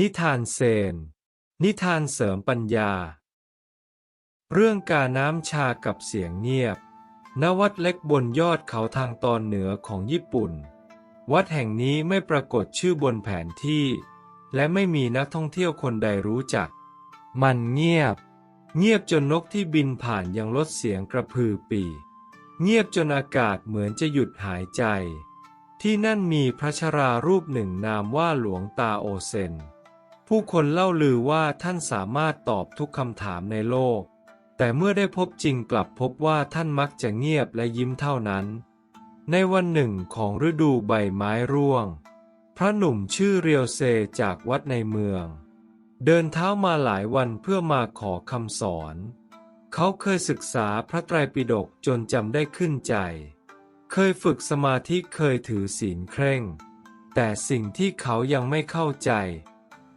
นิทานเซน นิทานเสริมปัญญา เรื่องกาน้ำชากับเสียงเงียบ ณ วัดเล็กบนยอดเขาทางตอนเหนือของญี่ปุ่น วัดแห่งนี้ไม่ปรากฏชื่อบนแผนที่ และไม่มีนักท่องเที่ยวคนใดรู้จัก มันเงียบ เงียบจนนกที่บินผ่านยังลดเสียงกระพือปีเงียบจนอากาศเหมือนจะหยุดหายใจ ที่นั่นมีพระชรารูปหนึ่งนามว่าหลวงตาโอเซน ผู้คนเล่าลือว่าท่านสามารถตอบทุกคำถามในโลก แต่เมื่อได้พบจริงกลับพบว่าท่านมักจะเงียบและยิ้มเท่านั้น ในวันหนึ่งของฤดูใบไม้ร่วง พระหนุ่มชื่อเรียวเซจากวัดในเมือง เดินเท้ามาหลายวันเพื่อมาขอคำสอน เขาเคยศึกษาพระไตรปิฎกจนจำได้ขึ้นใจ เคยฝึกสมาธิเคยถือศีลเคร่ง แต่สิ่งที่เขายังไม่เข้าใจ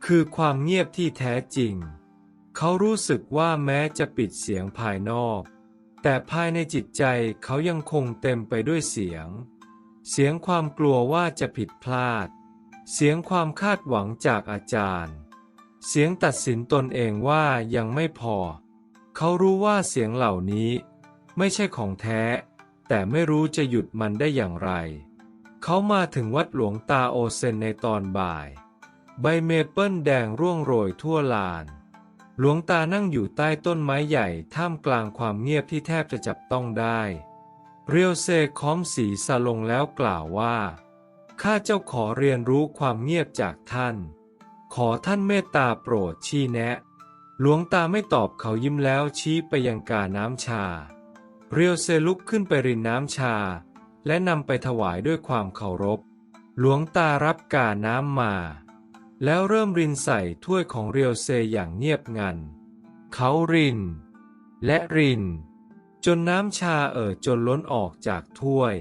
คือความเงียบที่แท้จริง เขารู้สึกว่าแม้จะปิดเสียงภายนอก แต่ภายในจิตใจเขายังคงเต็มไปด้วยเสียง เสียงความกลัวว่าจะผิดพลาด เสียงความคาดหวังจากอาจารย์ เสียงตัดสินตนเองว่ายังไม่พอ เขารู้ว่าเสียงเหล่านี้ ไม่ใช่ของแท้ แต่ไม่รู้จะหยุดมันได้อย่างไร เขามาถึงวัดหลวงตาโอเซนในตอนบ่าย ใบเมเปิลแดงร่วงโรยทั่วลาน หลวงตานั่งอยู่ใต้ต้นไม้ใหญ่ท่ามกลางความเงียบที่แทบจะจับต้องได้ เรียวเซค้อมสีสลงแล้วกล่าวว่า ข้าเจ้าขอเรียนรู้ความเงียบจากท่าน ขอท่านเมตตาโปรดชี้แนะ หลวงตาไม่ตอบเขายิ้มแล้วชี้ไปยังกาน้ำชา เรียวเซลุกขึ้นไปรินน้ำชา และนำไปถวายด้วยความเคารพ หลวงตารับกาน้ำมา แล้วเริ่มรินใส่ถ้วยของเรียวเซอย่างเงียบงัน เขาริน และริน จนน้ำชาเอ่อจนล้นออกจากถ้วย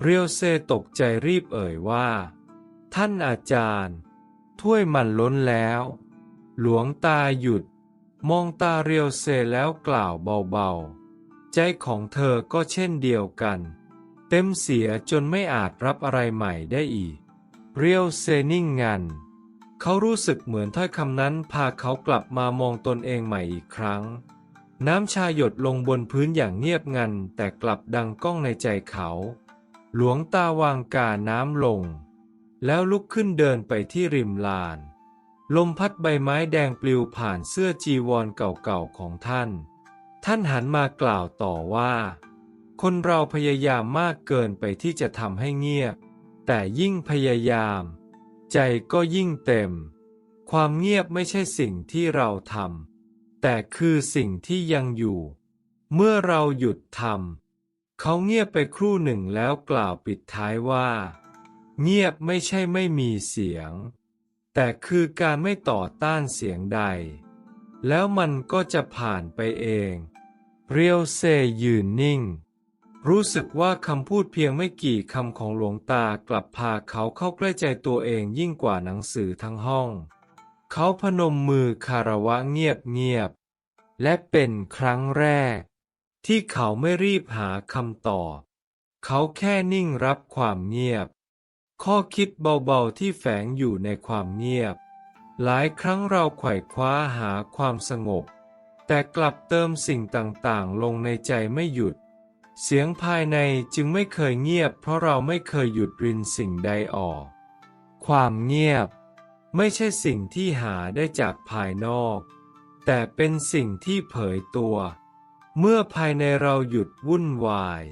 เรียวเซตกใจรีบเอ่ยว่า ท่านอาจารย์ ถ้วยมันล้นแล้ว หลวงตาหยุด มองตาเรียวเซแล้วกล่าวเบาๆ ใจของเธอก็เช่นเดียวกัน เต็มเสียจนไม่อาจรับอะไรใหม่ได้อีก เรียวเซนิ่งงัน เขารู้สึกเหมือนถ้อยคำนั้นพาเขากลับมามองตนเองใหม่อีกครั้ง น้ำชาหยดลงบนพื้นอย่างเงียบงัน แต่กลับดังก้องในใจเขา หลวงตาวางกาน้ำลง แล้วลุกขึ้นเดินไปที่ริมลาน ลมพัดใบไม้แดงปลิวผ่านเสื้อจีวรเก่าๆของท่าน ท่านหันมากล่าวต่อว่า คนเราพยายามมากเกินไปที่จะทำให้เงียบ แต่ยิ่งพยายาม ใจก็ยิ่งเต็ม ความเงียบไม่ใช่สิ่งที่เราทำแต่คือสิ่งที่ยังอยู่ เมื่อเราหยุดทำเขาเงียบไปครู่หนึ่งแล้วกล่าวปิดท้ายว่า เงียบไม่ใช่ไม่มีเสียง แต่คือการไม่ต่อต้านเสียงใด แล้วมันก็จะผ่านไปเอง เรียวเซยืนนิ่ง รู้สึกว่าคำพูดเพียงไม่กี่คำของหลวงตากลับพาเขาเข้าใกล้ใจตัวเองยิ่งกว่าหนังสือทั้งห้อง เขาพนมมือคารวะเงียบเงียบๆ และเป็นครั้งแรก ที่เขาไม่รีบหาคำตอบ เขาแค่นิ่งรับความเงียบ ข้อคิดเบาๆที่แฝงอยู่ในความเงียบ หลายครั้งเราไขว่คว้าหาความสงบ แต่กลับเติมสิ่งต่างๆ ลงในใจไม่หยุด เสียงภายในจึงไม่เคยเงียบ เพราะเราไม่เคยหยุดรินสิ่งใดออก ความเงียบ ไม่ใช่สิ่งที่หาได้จากภายนอก แต่เป็นสิ่งที่เผยตัว เมื่อภายในเราหยุดวุ่นวาย